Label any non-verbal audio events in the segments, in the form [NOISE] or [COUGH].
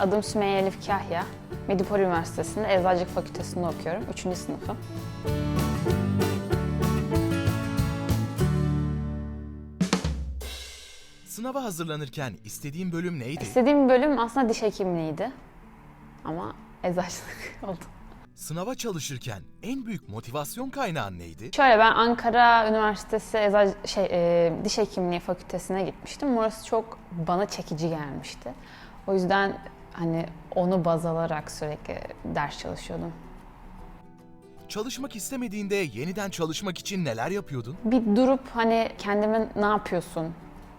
Adım Sümeyye Elif Kahya. Medipol Üniversitesi'nde Eczacılık Fakültesi'nde okuyorum. Üçüncü sınıfım. Sınava hazırlanırken istediğin bölüm neydi? İstediğim bölüm aslında diş hekimliğiydi. Ama eczacılık [LAUGHS] oldu. Sınava çalışırken en büyük motivasyon kaynağın neydi? Şöyle ben Ankara Üniversitesi Eczacı, şey, e, Diş Hekimliği Fakültesine gitmiştim. Orası çok bana çekici gelmişti. O yüzden hani onu baz alarak sürekli ders çalışıyordum. Çalışmak istemediğinde yeniden çalışmak için neler yapıyordun? Bir durup hani kendime ne yapıyorsun?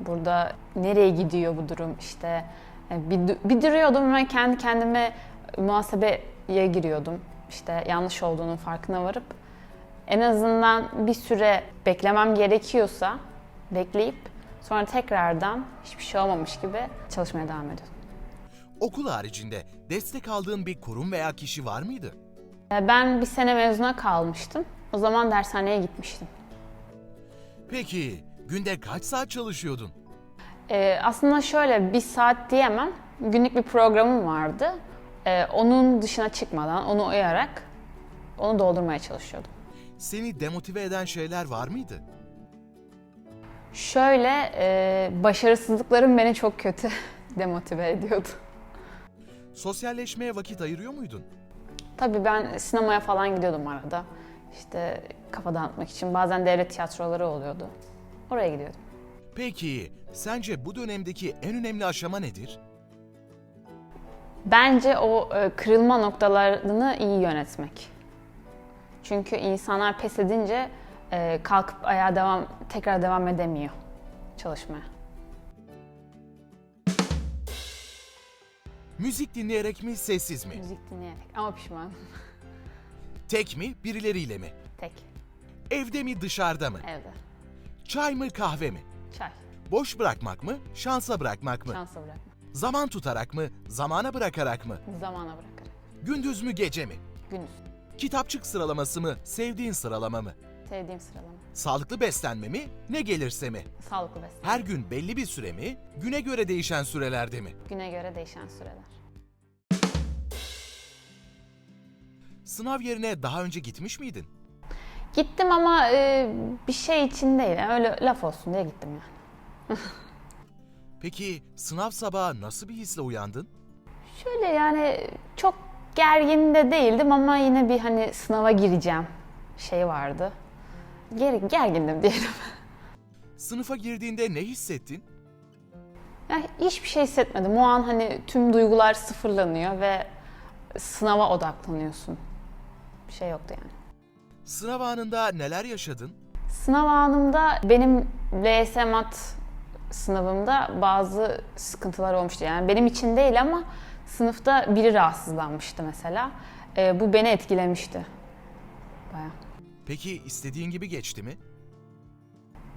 Burada nereye gidiyor bu durum? İşte e, bir, bir duruyordum ve kendi kendime muhasebeye giriyordum. İşte yanlış olduğunun farkına varıp en azından bir süre beklemem gerekiyorsa bekleyip sonra tekrardan hiçbir şey olmamış gibi çalışmaya devam ediyordum. Okul haricinde destek aldığın bir kurum veya kişi var mıydı? E, Ben bir sene mezuna kalmıştım. O zaman dershaneye gitmiştim. Peki günde kaç saat çalışıyordun? Ee, aslında şöyle bir saat diyemem. Günlük bir programım vardı. Ee, onun dışına çıkmadan, onu uyarak onu doldurmaya çalışıyordum. Seni demotive eden şeyler var mıydı? Şöyle, e, başarısızlıklarım beni çok kötü [LAUGHS] demotive ediyordu. Sosyalleşmeye vakit ayırıyor muydun? Tabii ben sinemaya falan gidiyordum arada. İşte kafa dağıtmak için. Bazen devlet tiyatroları oluyordu. Oraya gidiyordum. Peki sence bu dönemdeki en önemli aşama nedir? Bence o e, kırılma noktalarını iyi yönetmek. Çünkü insanlar pes edince e, kalkıp ayağa devam tekrar devam edemiyor çalışmaya. Müzik dinleyerek mi, sessiz mi? Müzik dinleyerek ama pişman. [LAUGHS] Tek mi, birileriyle mi? Tek, Evde mi, dışarıda mı? evde. Çay mı, kahve mi? Çay, Boş bırakmak mı, şansa bırakmak mı? şansa bırakma. Zaman tutarak mı, zamana bırakarak mı? Zamana bırakarak. Gündüz mü, gece mi? Gündüz. Kitapçık sıralaması mı, sevdiğin sıralama mı? Sevdiğim sıralama. Sağlıklı beslenme mi, ne gelirse mi? Sağlıklı beslenme. Her gün belli bir süre mi, güne göre değişen sürelerde mi? Güne göre değişen süreler. Sınav yerine daha önce gitmiş miydin? Gittim ama e, bir şey için değil. yani öyle laf olsun diye gittim yani. [LAUGHS] Peki sınav sabahı nasıl bir hisle uyandın? Şöyle yani çok gergin de değildim ama yine bir hani sınava gireceğim şey vardı. Ger gergindim diyelim. Sınıfa girdiğinde ne hissettin? Yani hiçbir şey hissetmedim. O an hani tüm duygular sıfırlanıyor ve sınava odaklanıyorsun. Bir şey yoktu yani. Sınav anında neler yaşadın? Sınav anımda benim LYS mat sınavımda bazı sıkıntılar olmuştu. Yani benim için değil ama sınıfta biri rahatsızlanmıştı mesela. Ee, bu beni etkilemişti. Bayağı. Peki istediğin gibi geçti mi?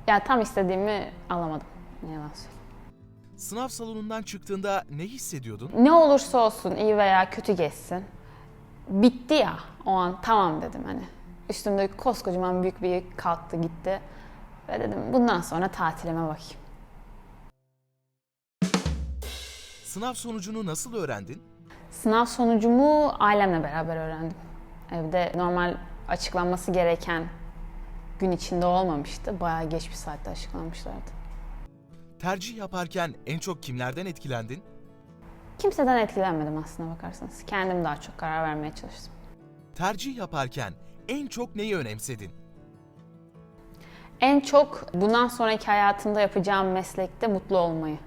Ya tam istediğimi alamadım. Ne yalan söyleyeyim. Sınav salonundan çıktığında ne hissediyordun? Ne olursa olsun iyi veya kötü geçsin. Bitti ya o an tamam dedim hani. Üstümde koskocaman büyük bir yük kalktı gitti. Ve dedim bundan sonra tatilime bakayım. Sınav sonucunu nasıl öğrendin? Sınav sonucumu ailemle beraber öğrendim. Evde normal açıklanması gereken gün içinde olmamıştı. Bayağı geç bir saatte açıklanmışlardı. Tercih yaparken en çok kimlerden etkilendin? Kimseden etkilenmedim aslına bakarsanız. Kendim daha çok karar vermeye çalıştım. Tercih yaparken en çok neyi önemsedin? En çok bundan sonraki hayatımda yapacağım meslekte mutlu olmayı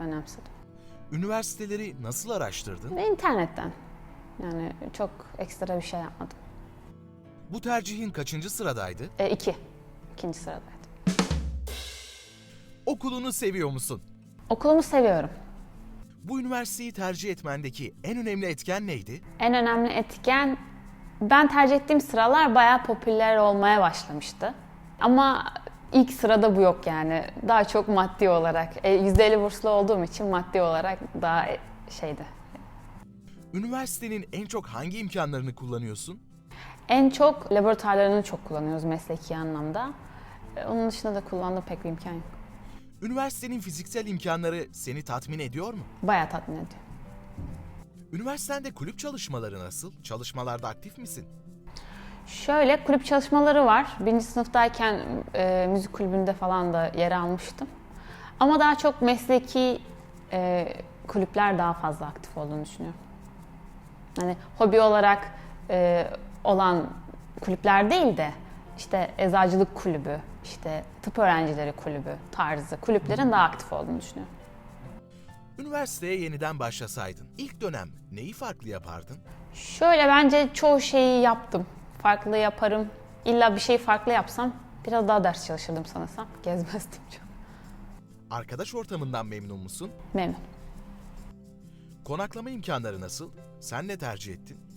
önemsedim. Üniversiteleri nasıl araştırdın? İnternetten. Yani çok ekstra bir şey yapmadım. Bu tercihin kaçıncı sıradaydı? E, iki. İkinci sıradaydım. Okulunu seviyor musun? Okulumu seviyorum. Bu üniversiteyi tercih etmendeki en önemli etken neydi? En önemli etken ben tercih ettiğim sıralar bayağı popüler olmaya başlamıştı. Ama ilk sırada bu yok yani. Daha çok maddi olarak. E, %50 burslu olduğum için maddi olarak daha e, şeydi. Üniversitenin en çok hangi imkanlarını kullanıyorsun? En çok laboratuvarlarını çok kullanıyoruz mesleki anlamda. E, Onun dışında da kullandığım pek bir imkan yok. Üniversitenin fiziksel imkanları seni tatmin ediyor mu? Bayağı tatmin ediyor. Üniversitende kulüp çalışmaları nasıl? Çalışmalarda aktif misin? Şöyle kulüp çalışmaları var. Birinci sınıftayken e, müzik kulübünde falan da yer almıştım. Ama daha çok mesleki e, kulüpler daha fazla aktif olduğunu düşünüyorum. Hani hobi olarak e, olan kulüpler değil de işte eczacılık kulübü, işte tıp öğrencileri kulübü tarzı kulüplerin daha aktif olduğunu düşünüyorum. Üniversiteye yeniden başlasaydın ilk dönem neyi farklı yapardın? Şöyle bence çoğu şeyi yaptım. Farklı yaparım. İlla bir şey farklı yapsam biraz daha ders çalışırdım sanırsam. [LAUGHS] Gezmezdim çok. Arkadaş ortamından memnun musun? Memnun. Konaklama imkanları nasıl? Sen ne tercih ettin?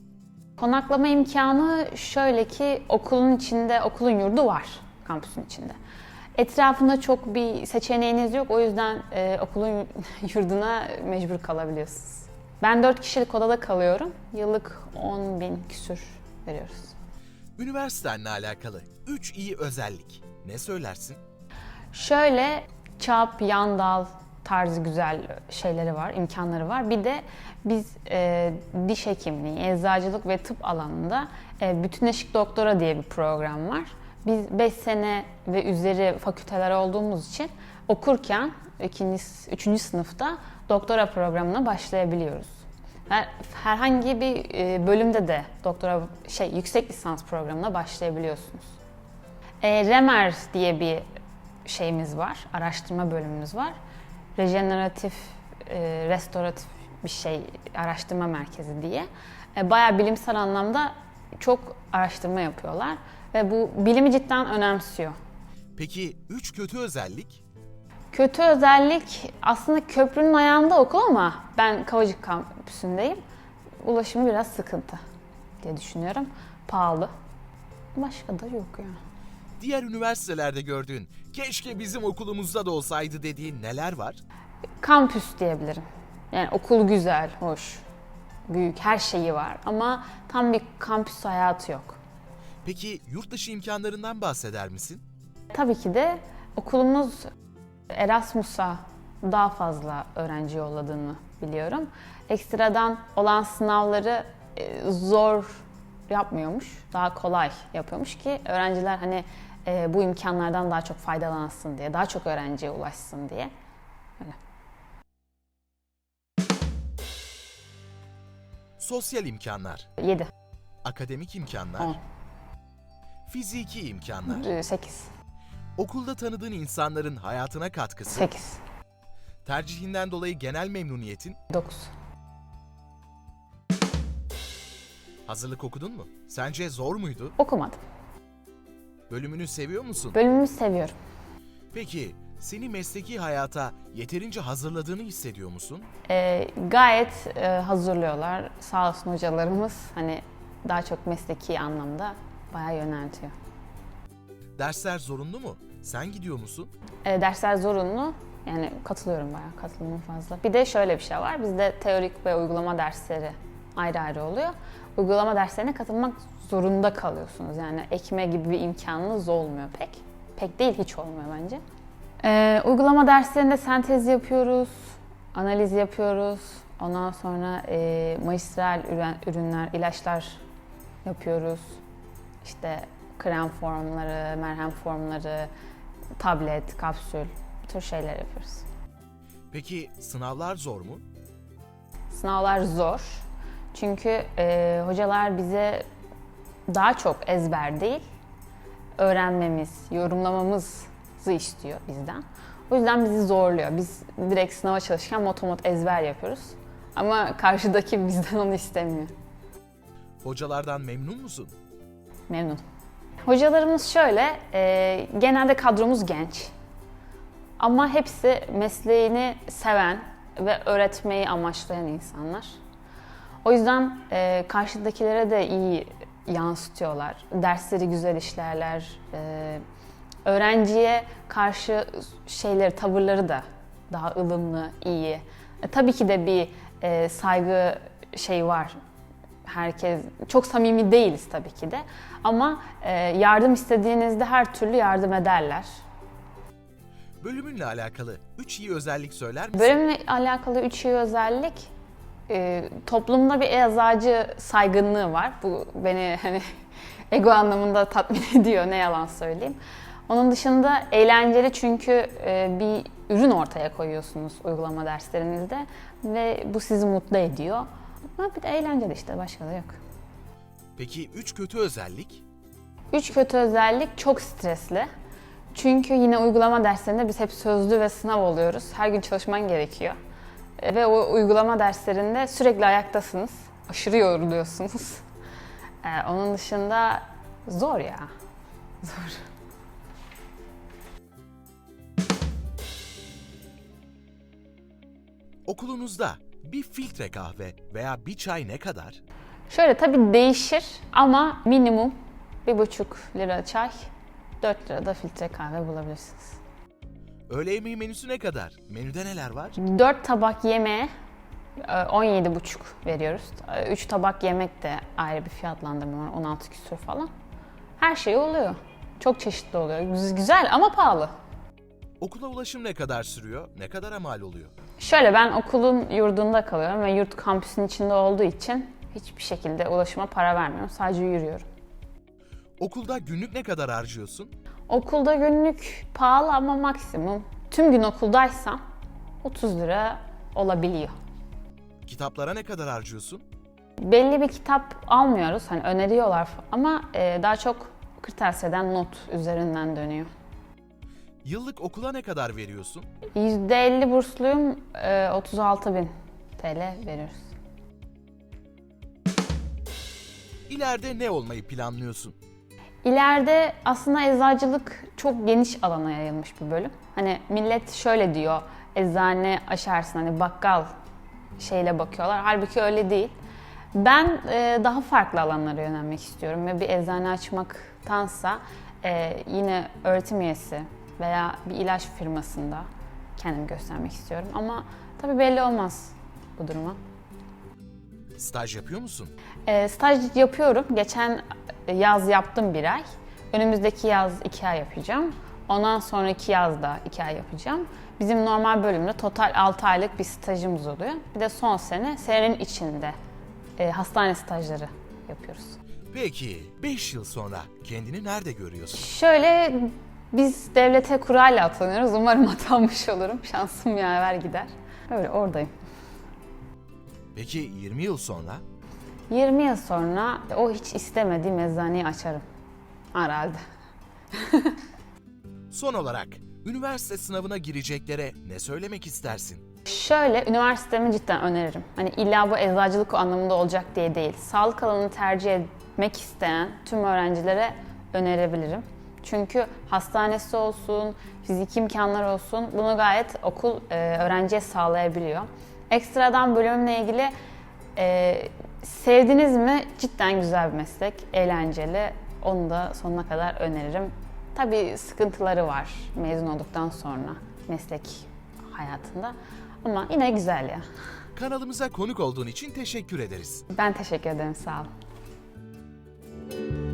Konaklama imkanı şöyle ki okulun içinde, okulun yurdu var kampüsün içinde. Etrafında çok bir seçeneğiniz yok. O yüzden e, okulun [LAUGHS] yurduna mecbur kalabiliyorsunuz. Ben 4 kişilik odada kalıyorum. Yıllık 10 bin küsür veriyoruz. Üniversitenle alakalı 3 iyi özellik. Ne söylersin? Şöyle çap, yan dal tarzı güzel şeyleri var, imkanları var. Bir de biz e, diş hekimliği, eczacılık ve tıp alanında e, bütünleşik doktora diye bir program var. Biz 5 sene ve üzeri fakülteler olduğumuz için okurken ikinci, üçüncü sınıfta doktora programına başlayabiliyoruz. Her- Herhangi bir e, bölümde de doktora şey yüksek lisans programına başlayabiliyorsunuz. E, REMER diye bir şeyimiz var, araştırma bölümümüz var. Rejeneratif, e, restoratif bir şey, araştırma merkezi diye. E, bayağı bilimsel anlamda çok araştırma yapıyorlar ve bu bilimi cidden önemsiyor. Peki 3 kötü özellik? Kötü özellik aslında köprünün ayağında okul ama ben Kavacık kampüsündeyim. Ulaşımı biraz sıkıntı diye düşünüyorum. Pahalı. Başka da yok yani. Diğer üniversitelerde gördüğün, keşke bizim okulumuzda da olsaydı dediğin neler var? Kampüs diyebilirim. Yani okul güzel, hoş, büyük, her şeyi var ama tam bir kampüs hayatı yok. Peki yurt dışı imkanlarından bahseder misin? Tabii ki de okulumuz Erasmus'a daha fazla öğrenci yolladığını biliyorum. Ekstradan olan sınavları e, zor yapmıyormuş, daha kolay yapıyormuş ki öğrenciler hani e, bu imkanlardan daha çok faydalansın diye, daha çok öğrenciye ulaşsın diye. Sosyal imkanlar, 7, akademik imkanlar, On. fiziki imkanlar, 8, okulda tanıdığın insanların hayatına katkısı, 8, tercihinden dolayı genel memnuniyetin, 9. hazırlık okudun mu? Sence zor muydu? Okumadım. Bölümünü seviyor musun? Bölümümü seviyorum. Peki seni mesleki hayata yeterince hazırladığını hissediyor musun? Ee, gayet e, hazırlıyorlar. Sağ olsun hocalarımız hani daha çok mesleki anlamda bayağı yöneltiyor. Dersler zorunlu mu? Sen gidiyor musun? Ee, dersler zorunlu. Yani katılıyorum bayağı, katılımım fazla. Bir de şöyle bir şey var. Bizde teorik ve uygulama dersleri ayrı ayrı oluyor. Uygulama derslerine katılmak zorunda kalıyorsunuz. Yani ekme gibi bir imkanınız olmuyor pek. Pek değil, hiç olmuyor bence. Ee, uygulama derslerinde sentez yapıyoruz, analiz yapıyoruz. Ondan sonra e, magistral ürün- ürünler, ilaçlar yapıyoruz. İşte krem formları, merhem formları, tablet, kapsül, bu tür şeyler yapıyoruz. Peki sınavlar zor mu? Sınavlar zor. Çünkü e, hocalar bize daha çok ezber değil, öğrenmemiz, yorumlamamızı istiyor bizden. O yüzden bizi zorluyor. Biz direkt sınava çalışırken motomot ezber yapıyoruz. Ama karşıdaki [LAUGHS] bizden onu istemiyor. Hocalardan memnun musun? Memnun. Hocalarımız şöyle, e, genelde kadromuz genç. Ama hepsi mesleğini seven ve öğretmeyi amaçlayan insanlar. O yüzden e, karşıdakilere de iyi yansıtıyorlar. Dersleri güzel işlerler. E, öğrenciye karşı şeyleri, tavırları da daha ılımlı, iyi. E, tabii ki de bir e, saygı şey var. Herkes çok samimi değiliz tabii ki de. Ama e, yardım istediğinizde her türlü yardım ederler. Bölümünle alakalı 3 iyi özellik söyler misin? Bölümle alakalı üç iyi özellik. E, toplumda bir eczacı saygınlığı var. Bu beni hani [LAUGHS] ego anlamında tatmin [LAUGHS] ediyor ne yalan söyleyeyim. Onun dışında eğlenceli çünkü e, bir ürün ortaya koyuyorsunuz uygulama derslerinizde ve bu sizi mutlu ediyor. Ama bir de eğlenceli işte başka da yok. Peki üç kötü özellik? Üç kötü özellik çok stresli. Çünkü yine uygulama derslerinde biz hep sözlü ve sınav oluyoruz. Her gün çalışman gerekiyor. Ve o uygulama derslerinde sürekli ayaktasınız. Aşırı yoruluyorsunuz. E, Onun dışında zor ya. Zor. Okulunuzda bir filtre kahve veya bir çay ne kadar? Şöyle tabii değişir ama minimum bir buçuk lira çay, 4 lira da filtre kahve bulabilirsiniz. Öğle yemeği menüsü ne kadar? Menüde neler var? 4 tabak yemeğe e, 17,5 veriyoruz. 3 tabak yemek de ayrı bir fiyatlandırma var. 16 küsur falan. Her şey oluyor. Çok çeşitli oluyor. Güz- Güzel ama pahalı. Okula ulaşım ne kadar sürüyor? Ne kadara mal oluyor? Şöyle ben okulun yurdunda kalıyorum ve yurt kampüsün içinde olduğu için hiçbir şekilde ulaşıma para vermiyorum. Sadece yürüyorum. Okulda günlük ne kadar harcıyorsun? Okulda günlük pahalı ama maksimum tüm gün okuldaysam 30 lira olabiliyor. Kitaplara ne kadar harcıyorsun? Belli bir kitap almıyoruz. Hani öneriyorlar ama e, daha çok kırtasiyeden not üzerinden dönüyor. Yıllık okula ne kadar veriyorsun? %50 bursluyum, e, 36 bin TL veriyoruz. İleride ne olmayı planlıyorsun? İleride aslında eczacılık çok geniş alana yayılmış bir bölüm. Hani millet şöyle diyor, eczane açarsın hani bakkal şeyle bakıyorlar. Halbuki öyle değil. Ben e, daha farklı alanlara yönelmek istiyorum ve bir eczane açmaktansa e, yine öğretim üyesi veya bir ilaç firmasında kendimi göstermek istiyorum. Ama tabii belli olmaz bu duruma. Staj yapıyor musun? E, staj yapıyorum. Geçen yaz yaptım bir ay. Önümüzdeki yaz iki ay yapacağım. Ondan sonraki yaz da iki ay yapacağım. Bizim normal bölümde total 6 aylık bir stajımız oluyor. Bir de son sene senenin içinde e, hastane stajları yapıyoruz. Peki 5 yıl sonra kendini nerede görüyorsun? Şöyle biz devlete kurayla atanıyoruz. Umarım atanmış olurum. Şansım yaver gider. Öyle oradayım. Peki 20 yıl sonra? 20 yıl sonra o hiç istemediğim eczaneyi açarım. Herhalde. [LAUGHS] Son olarak üniversite sınavına gireceklere ne söylemek istersin? Şöyle, üniversitemi cidden öneririm. Hani illa bu eczacılık anlamında olacak diye değil. Sağlık alanını tercih etmek isteyen tüm öğrencilere önerebilirim. Çünkü hastanesi olsun, fizik imkanlar olsun bunu gayet okul e, öğrenciye sağlayabiliyor. Ekstradan bölümle ilgili e, sevdiniz mi cidden güzel bir meslek, eğlenceli. Onu da sonuna kadar öneririm. Tabii sıkıntıları var mezun olduktan sonra meslek hayatında. Ama yine güzel ya. Kanalımıza konuk olduğun için teşekkür ederiz. Ben teşekkür ederim, sağ olun.